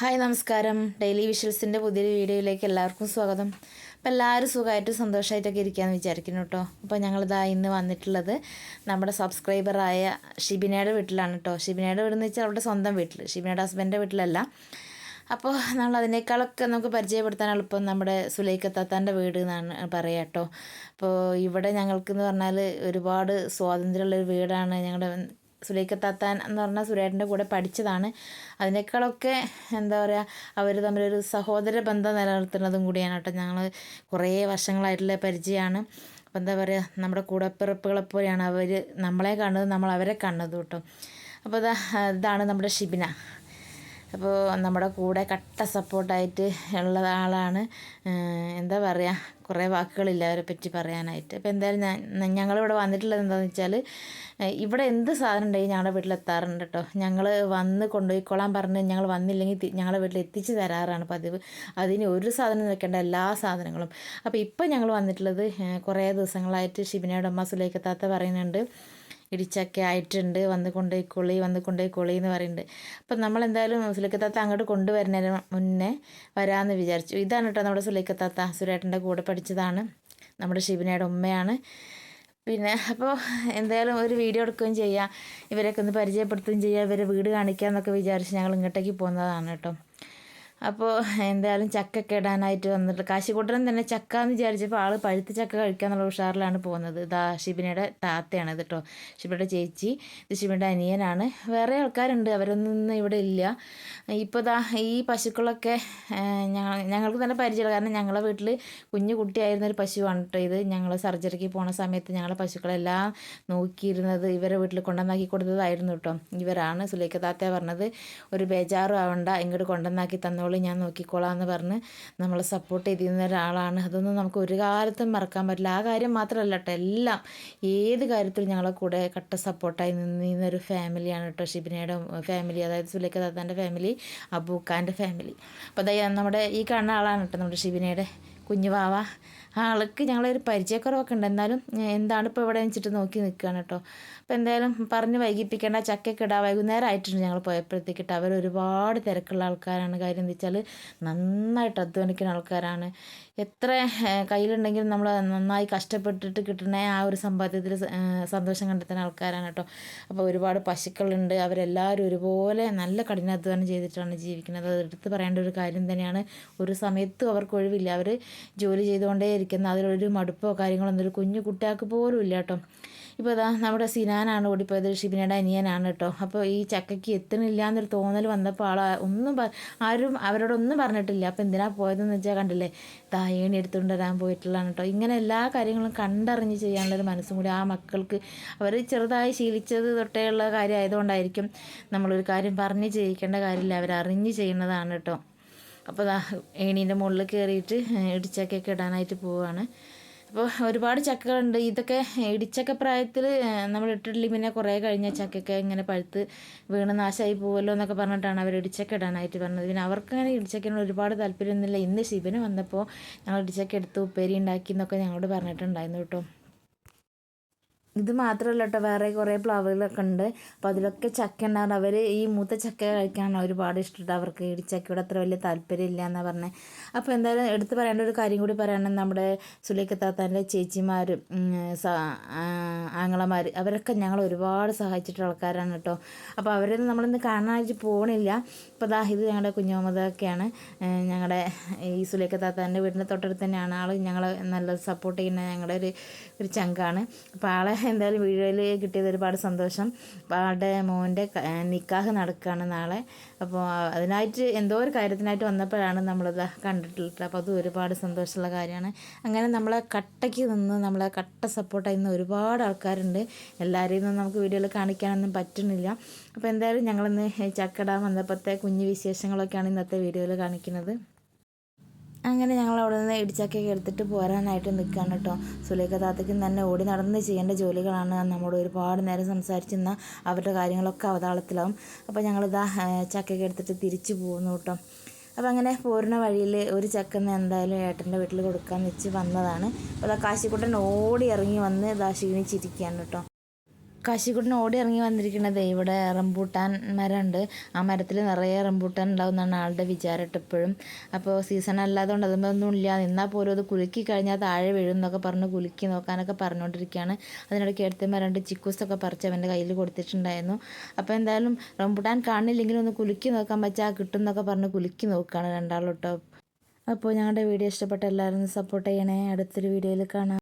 Hi നമസ്കാരം. Daily വിഷ്വൽസിന്റെ പുതിയൊരു വീഡിയോയിലേക്ക് എല്ലാവർക്കും സ്വാഗതം. അപ്പോൾ എല്ലാവരും സുഖമായിട്ട് സന്തോഷമായിട്ടൊക്കെ ഇരിക്കാമെന്ന് വിചാരിക്കുന്നു കേട്ടോ അപ്പോൾ ഞങ്ങളിതാ ഇന്ന് വന്നിട്ടുള്ളത് നമ്മുടെ സബ്സ്ക്രൈബറായ ഷിബിനയുടെ വീട്ടിലാണ് കേട്ടോ ഷിബിനയുടെ വീടെന്ന് വെച്ചാൽ അവരുടെ സ്വന്തം വീട്ടിൽ ഷിബിനയുടെ ഹസ്ബൻഡിന്റെ വീട്ടിലല്ല. അപ്പോൾ നമ്മൾ അതിനേക്കാളൊക്കെ നമുക്ക് പരിചയപ്പെടുത്താൻ എളുപ്പം നമ്മുടെ സുലൈക്കത്താത്താന്റെ വീട് എന്നാണ് പറയുക കേട്ടോ അപ്പോൾ ഇവിടെ ഞങ്ങൾക്കെന്ന് പറഞ്ഞാൽ ഒരുപാട് സ്വാതന്ത്ര്യമുള്ളൊരു വീടാണ് ഞങ്ങളുടെ സുലൈക്കത്താത്താൻ എന്ന് പറഞ്ഞാൽ സുരേട്ടന്റെ കൂടെ പഠിച്ചതാണ്. അതിനേക്കാളൊക്കെ എന്താ പറയുക അവർ തമ്മിലൊരു സഹോദര ബന്ധം നിലനിർത്തുന്നതും കൂടിയാണ് കേട്ടോ. ഞങ്ങൾ കുറേ വർഷങ്ങളായിട്ടുള്ള പരിചയമാണ്. അപ്പോൾ എന്താ പറയുക നമ്മുടെ കൂടപ്പിറപ്പുകളെ പോലെയാണ് അവർ നമ്മളെ കാണുന്നത് നമ്മൾ അവരെ കാണുന്നത് കേട്ടോ. അപ്പോൾ ഇതാ ഇതാണ് നമ്മുടെ ഷിബിന. അപ്പോൾ നമ്മുടെ കൂടെ കട്ട സപ്പോർട്ടായിട്ട് ഉള്ള ആളാണ് എന്താ പറയുക കുറേ വാക്കുകളില്ല അവരെ പറ്റി പറയാനായിട്ട്. അപ്പോൾ എന്തായാലും ഞാൻ ഞങ്ങളിവിടെ വന്നിട്ടുള്ളത് എന്താണെന്ന് വെച്ചാൽ ഇവിടെ എന്ത് സാധനം ഉണ്ടെങ്കിൽ ഞങ്ങളുടെ വീട്ടിലെത്താറുണ്ട് കേട്ടോ. ഞങ്ങൾ വന്ന് കൊണ്ടുപോയിക്കോളാൻ പറഞ്ഞ് ഞങ്ങൾ വന്നില്ലെങ്കിൽ ഞങ്ങളുടെ വീട്ടിൽ എത്തിച്ച് തരാറാണ് പതിവ്. അതിന് ഒരു സാധനം നിൽക്കേണ്ട എല്ലാ സാധനങ്ങളും. അപ്പോൾ ഇപ്പോൾ ഞങ്ങൾ വന്നിട്ടുള്ളത് കുറേ ദിവസങ്ങളായിട്ട് ഷിബിനയുടെ അമ്മ സുലൈക്കത്താത്ത പറയുന്നുണ്ട് ഇടിച്ചൊക്കെ ആയിട്ടുണ്ട് വന്ന് കൊണ്ടുപോയിക്കൊള്ളി വന്ന് കൊണ്ടുപോയിക്കൊള്ളി എന്ന് പറയുന്നുണ്ട്. അപ്പം നമ്മൾ എന്തായാലും സുലൈക്കത്താത്ത അങ്ങോട്ട് കൊണ്ടുവരുന്നതിന് മുന്നേ വരാമെന്ന് വിചാരിച്ചു. ഇതാണ് കേട്ടോ നമ്മുടെ സുലൈക്കത്താത്ത സുരേട്ടന്റെ കൂടെ പഠിച്ചതാണ്. നമ്മുടെ ഷിബിനയുടെ ഉമ്മയാണ്. പിന്നെ അപ്പോൾ എന്തായാലും ഒരു വീഡിയോ എടുക്കുകയും ചെയ്യാം. ഇവരൊക്കെ ഒന്ന് പരിചയപ്പെടുത്തുകയും ചെയ്യാം. ഇവരെ വീട് കാണിക്കാമെന്നൊക്കെ വിചാരിച്ച് ഞങ്ങൾ ഇങ്ങോട്ടേക്ക് പോകുന്നതാണ് കേട്ടോ. അപ്പോൾ എന്തായാലും ചക്കൊക്കെ ഇടാനായിട്ട് വന്നിട്ട് കാശിക്കൂട്ടൻ തന്നെ ചക്ക എന്ന് വിചാരിച്ചപ്പോൾ ആൾ പഴുത്ത ചക്ക കഴിക്കാന്നുള്ള ഉഷാറിലാണ് പോകുന്നത്. ഇതാ ഷിബിനയുടെ താത്തയാണ് ഇത് കേട്ടോ ഷിബിനയുടെ ചേച്ചി. ഇത് ഷിബിനയുടെ അനിയനാണ്. വേറെ ആൾക്കാരുണ്ട്. അവരൊന്നും ഇവിടെ ഇല്ല. ഇപ്പോൾ ദാ ഈ പശുക്കളൊക്കെ ഞങ്ങൾക്ക് തന്നെ പരിചയമുള്ള കാരണം ഞങ്ങളെ വീട്ടിൽ കുഞ്ഞു കുട്ടിയായിരുന്ന ഒരു പശുവാണ് കേട്ടോ ഇത്. ഞങ്ങൾ സർജറിക്ക് പോണ സമയത്ത് ഞങ്ങളെ പശുക്കളെല്ലാം നോക്കിയിരുന്നത് ഇവരെ വീട്ടിൽ കൊണ്ടുവന്നാക്കി കൊടുത്തതായിരുന്നു കേട്ടോ ഇവരാണ് സുലേഖ താത്ത പറഞ്ഞത്. ഒരു ബേജാറും ആവണ്ട. ഇങ്ങോട്ട് കൊണ്ടുവന്നാക്കി തന്നോളൂ ഞാൻ നോക്കിക്കോളാം എന്ന് പറഞ്ഞ് നമ്മളെ സപ്പോർട്ട് ചെയ്തിരുന്ന ഒരാളാണ്. അതൊന്നും നമുക്ക് ഒരു കാലത്തും മറക്കാൻ പറ്റില്ല. ആ കാര്യം മാത്രമല്ല കേട്ടോ എല്ലാം. ഏത് കാര്യത്തിലും ഞങ്ങളെ കൂടെ കട്ട സപ്പോർട്ടായി നിന്നിരുന്ന ഒരു ഫാമിലിയാണ് കേട്ടോ ഷിബിനയുടെ ഫാമിലി അതായത് സുലേഖ ദാത്താന്റെ ഫാമിലി അബൂക്കാന്റെ ഫാമിലി അപ്പോൾ അതായത് നമ്മുടെ ഈ കാണുന്ന ആളാണ് കേട്ടോ നമ്മുടെ ഷിബിനയുടെ കുഞ്ഞു വാവ ആൾക്ക് ഞങ്ങളൊരു പരിചയക്കുറവൊക്കെ ഉണ്ട്. എന്നാലും എന്താണ് ഇപ്പോൾ ഇവിടെ വെച്ചിട്ട് നോക്കി നിൽക്കുകയാണ് കേട്ടോ. അപ്പോൾ എന്തായാലും പറഞ്ഞ് വൈകിപ്പിക്കേണ്ട ചക്കയൊക്കെ ഇടാം വൈകുന്നേരം ആയിട്ടുണ്ട് ഞങ്ങൾ പോയപ്പോഴത്തേക്കിട്ട് അവർ ഒരുപാട് തിരക്കുള്ള ആൾക്കാരാണ്. കാര്യം എന്താ വെച്ചാൽ നന്നായിട്ട് അധ്വാനിക്കുന്ന ആൾക്കാരാണ്. എത്ര കയ്യിലുണ്ടെങ്കിലും നമ്മൾ നന്നായി കഷ്ടപ്പെട്ടിട്ട് കിട്ടുന്ന ആ ഒരു സമ്പാദ്യത്തിൽ സന്തോഷം കണ്ടെത്തുന്ന ആൾക്കാരാണ് കേട്ടോ. അപ്പോൾ ഒരുപാട് പശുക്കളുണ്ട്. അവരെല്ലാവരും ഒരുപോലെ നല്ല കഠിനാധ്വാനം ചെയ്തിട്ടാണ് ജീവിക്കുന്നത്. അത് എടുത്ത് പറയേണ്ട ഒരു കാര്യം തന്നെയാണ്. ഒരു സമയത്തും അവർക്ക് ഒഴിവില്ല. അവർ ജോലി ചെയ്തുകൊണ്ടേ ഇരിക്കുന്ന അതിലൊരു മടുപ്പോ കാര്യങ്ങളോ ഒന്നും ഒരു കുഞ്ഞു കുട്ടികൾക്ക് പോലും ഇല്ല കേട്ടോ. ഇപ്പോൾ ഇതാ നമ്മുടെ സിനാനാണ് ഓടിപ്പോയത് ഷിബിനയുടെ അനിയനാണ് കേട്ടോ. അപ്പോൾ ഈ ചക്കയ്ക്ക് എത്തണില്ല എന്നൊരു തോന്നൽ വന്നപ്പോൾ ആൾ ഒന്നും ആരും അവരോടൊന്നും പറഞ്ഞിട്ടില്ല. അപ്പോൾ എന്തിനാ പോയതെന്ന് വെച്ചാൽ കണ്ടില്ലേ തായേണി എടുത്തുകൊണ്ട് വരാൻ പോയിട്ടുള്ളതാണ് കേട്ടോ. ഇങ്ങനെ എല്ലാ കാര്യങ്ങളും കണ്ടറിഞ്ഞ് ചെയ്യാനുള്ളൊരു മനസ്സും കൂടി ആ മക്കൾക്ക് അവർ ചെറുതായി ശീലിച്ചത് തൊട്ടേ ഉള്ള കാര്യമായതുകൊണ്ടായിരിക്കും നമ്മളൊരു കാര്യം പറഞ്ഞ് ചെയ്യിക്കേണ്ട കാര്യമില്ല. അവരറിഞ്ഞ് ചെയ്യുന്നതാണ് കേട്ടോ. അപ്പോൾ ഏണീന്റെ മുകളിൽ കയറിയിട്ട് ഇടിച്ചക്കയൊക്കെ ഇടാനായിട്ട് പോവുകയാണ് അപ്പോൾ ഒരുപാട് ചക്കകളുണ്ട്. ഇതൊക്കെ ഇടിച്ചക്ക പ്രായത്തിൽ നമ്മൾ ഇട്ടിട്ടില്ല പിന്നെ കുറേ കഴിഞ്ഞ ചക്കയൊക്കെ ഇങ്ങനെ പഴുത്ത് വീണ് നാശമായി പോകുമല്ലോ എന്നൊക്കെ പറഞ്ഞിട്ടാണ് അവർ ഇടിച്ചക്ക ഇടാനായിട്ട് പറഞ്ഞത്. പിന്നെ അവർക്ക് അങ്ങനെ ഇടിച്ചക്കനോട് ഒരുപാട് താല്പര്യമൊന്നുമില്ല. ഇന്ന് ശിവന് വന്നപ്പോൾ ഞങ്ങൾ ഇടിച്ചക്ക എടുത്ത് ഉപ്പേരി ഉണ്ടാക്കി എന്നൊക്കെ ഞങ്ങളോട് പറഞ്ഞിട്ടുണ്ടായിരുന്നു കേട്ടോ. ഇത് മാത്രമല്ല കേട്ടോ വേറെ കുറേ പ്ലാവുകളൊക്കെ ഉണ്ട്. അപ്പോൾ അതിലൊക്കെ ചക്ക ഉണ്ടാകും അവർ ഈ മൂത്ത ചക്ക കഴിക്കാനാണ് ഒരുപാട് ഇഷ്ടമുണ്ട് അവർക്ക് ഈ ഇടിച്ചക്കയോട് അത്ര വലിയ താല്പര്യമില്ല എന്നാണ് പറഞ്ഞത് അപ്പോൾ എന്തായാലും എടുത്ത് പറയേണ്ട ഒരു കാര്യം കൂടി പറയണം നമ്മുടെ സുലേഖത്താത്താന്റെ ചേച്ചിമാർ ആങ്ങളമാർ അവരൊക്കെ ഞങ്ങൾ ഒരുപാട് സഹായിച്ചിട്ടുള്ള ആൾക്കാരാണ് കേട്ടോ. അപ്പോൾ അവരെ നമ്മളിന്ന് കാണാനായിട്ട് പോകണില്ല ഇപ്പോൾ ദാ ഇത് ഞങ്ങളുടെ കുഞ്ഞുമതൊക്കെയാണ്. ഞങ്ങളുടെ ഈ സുലേഖത്താത്താന്റെ വീടിന്റെ തൊട്ടടുത്ത് തന്നെയാണ്. ആൾ ഞങ്ങൾ നല്ല സപ്പോർട്ട് ചെയ്യുന്ന ഞങ്ങളുടെ ഒരു ഒരു ചങ്കാണ്. അപ്പോൾ ആളെ എന്തായാലും വീഡിയോയിൽ കിട്ടിയത് ഒരുപാട് സന്തോഷം. പാടെ മോന്റെ നിക്കാഹ് നടക്കുകയാണ് നാളെ. അപ്പോൾ അതിനായിട്ട് എന്തോ ഒരു കാര്യത്തിനായിട്ട് വന്നപ്പോഴാണ് നമ്മളിത് കണ്ടിട്ടുള്ളത്. അപ്പോൾ അത് ഒരുപാട് സന്തോഷമുള്ള കാര്യമാണ്. അങ്ങനെ നമ്മളെ കട്ടയ്ക്ക് നിന്ന് നമ്മളെ കട്ട സപ്പോർട്ടായി നിന്ന് ഒരുപാട് ആൾക്കാരുണ്ട്. എല്ലാവരെയും ഒന്നും നമുക്ക് വീഡിയോയിൽ കാണിക്കാനൊന്നും പറ്റുന്നില്ല. അപ്പോൾ എന്തായാലും ഞങ്ങളിന്ന് ചക്കടാൻ വന്നപ്പോഴത്തെ കുഞ്ഞു വിശേഷങ്ങളൊക്കെയാണ് ഇന്നത്തെ വീഡിയോയിൽ കാണിക്കുന്നത്. അങ്ങനെ ഞങ്ങൾ അവിടെ നിന്ന് ഇടിച്ചക്കയൊക്കെ എടുത്തിട്ട് പോരാനായിട്ട് നിൽക്കുകയാണ് കേട്ടോ. സുലേഖ താത്തയ്ക്കും തന്നെ ഓടി നടന്ന് ചെയ്യേണ്ട ജോലികളാണ്. നമ്മോട് ഒരുപാട് നേരം സംസാരിച്ചിരുന്ന അവരുടെ കാര്യങ്ങളൊക്കെ അവതാളത്തിലാവും. അപ്പോൾ ഞങ്ങളിതാ ചക്കയൊക്കെ എടുത്തിട്ട് തിരിച്ചു പോകുന്നു കേട്ടോ. അപ്പോൾ അങ്ങനെ പോരുന്ന വഴിയിൽ ഒരു ചക്കന്ന് എന്തായാലും ഏട്ടന്റെ വീട്ടിൽ കൊടുക്കാമെന്ന് വെച്ച് വന്നതാണ്. അപ്പോൾ അതാ കാശിക്കുട്ടൻ ഓടി ഇറങ്ങി വന്ന് ഇതാ ക്ഷീണിച്ചിരിക്കുകയാണ് കേട്ടോ. കാശിക്കുട്ടൻ ഓടി ഇറങ്ങി വന്നിരിക്കുന്നത് ഇവിടെ റംബൂട്ടാൻ മരമുണ്ട്. ആ മരത്തിൽ നിറയെ റംബൂട്ടാൻ ഉണ്ടാവുമെന്നാണ് ആളുടെ വിചാരമായിട്ട് എപ്പോഴും അപ്പോൾ സീസൺ അല്ലാതെ കൊണ്ട് അതുമൊന്നും ഇല്ല. നിന്നാൽ പോലും അത് കുലുക്കി കഴിഞ്ഞാൽ താഴെ വീഴും എന്നൊക്കെ പറഞ്ഞ് കുലുക്കി നോക്കാനൊക്കെ പറഞ്ഞുകൊണ്ടിരിക്കുകയാണ്. അതിനിടയ്ക്ക് എടുത്ത് മരണ്ട് ചിക്കൂസൊക്കെ പറിച്ച് അവന്റെ കയ്യിൽ കൊടുത്തിട്ടുണ്ടായിരുന്നു. അപ്പോൾ എന്തായാലും റംബൂട്ടാൻ കാണില്ലെങ്കിലും ഒന്ന് കുലുക്കി നോക്കാൻ പറ്റാ കിട്ടും എന്നൊക്കെ പറഞ്ഞ് കുലുക്കി നോക്കുകയാണ് രണ്ടാളോട്ടോ അപ്പോൾ ഞങ്ങളുടെ വീഡിയോ ഇഷ്ടപ്പെട്ട എല്ലാവരും സപ്പോർട്ട് ചെയ്യണേ. അടുത്തൊരു വീഡിയോയിൽ കാണാം.